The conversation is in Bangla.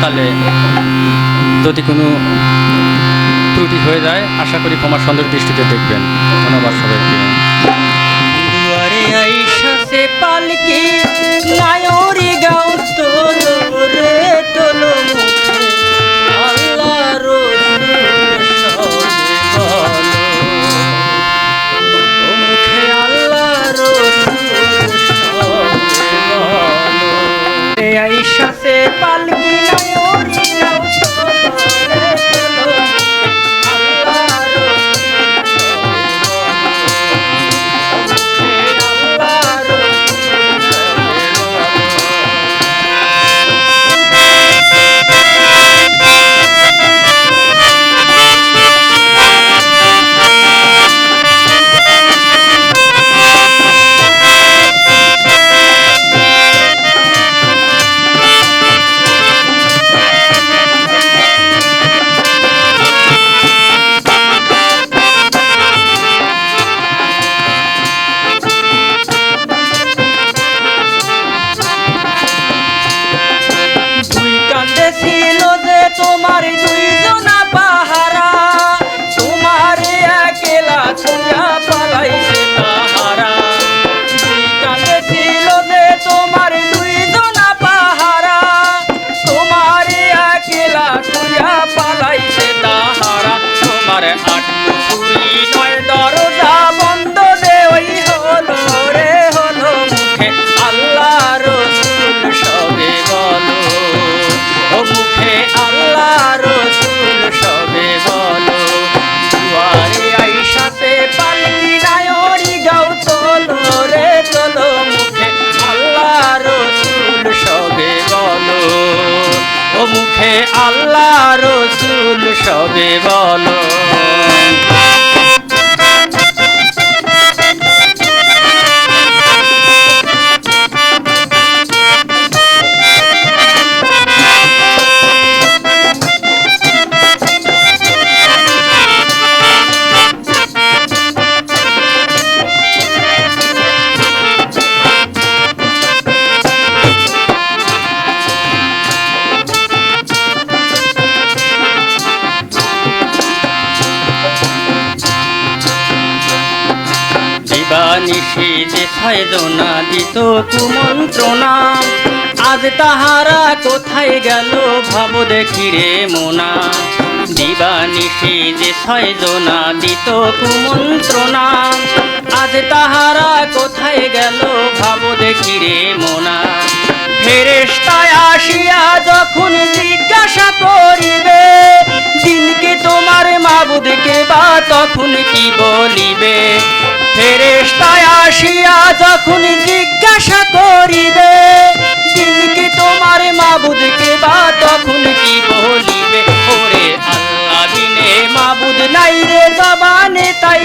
তাহলে যদি কোনো ত্রুটি হয়ে যায়, আশা করি ক্ষমা সুন্দর দৃষ্টিতে দেখবেন। ধন্যবাদ সবাইকে। পালকি তোমার দুইজনা পাহারা, তোমার একেলা ছুঁয়া পালাইছে তাহারা দুই ছিল তোমার দুইজনা পাহারা, তোমার একেলা ছুঁয়া পালাইছে তোমার মুখে আল্লাহ রসুল সবে বলো। দিবানিশি যে ছয়জনা দিত কুমন্ত্রণা। আজ তাহারা কোথায় গেল ভাব দেখি রে মোনা। দিবানিশি যে ছয়জনা দিত কুমন্ত্রণা। আজ তাহারা কোথায় গেল ভাব দেখি রে মোনা। ফেরেস্তায় আসিয়া যখন জিজ্ঞাসা করিবে, দিনকে তোমার মাবুদকে বা তখন কি বলিবে? ফেরেশতায় আসিয়া যখন জিজ্ঞাসা করিবে দিনকে তোমার মাবুদকে বা তখন কি বলিবে? ওরে আল্লাহ, দিনে মাবুদ নাই রে জবানে, তাই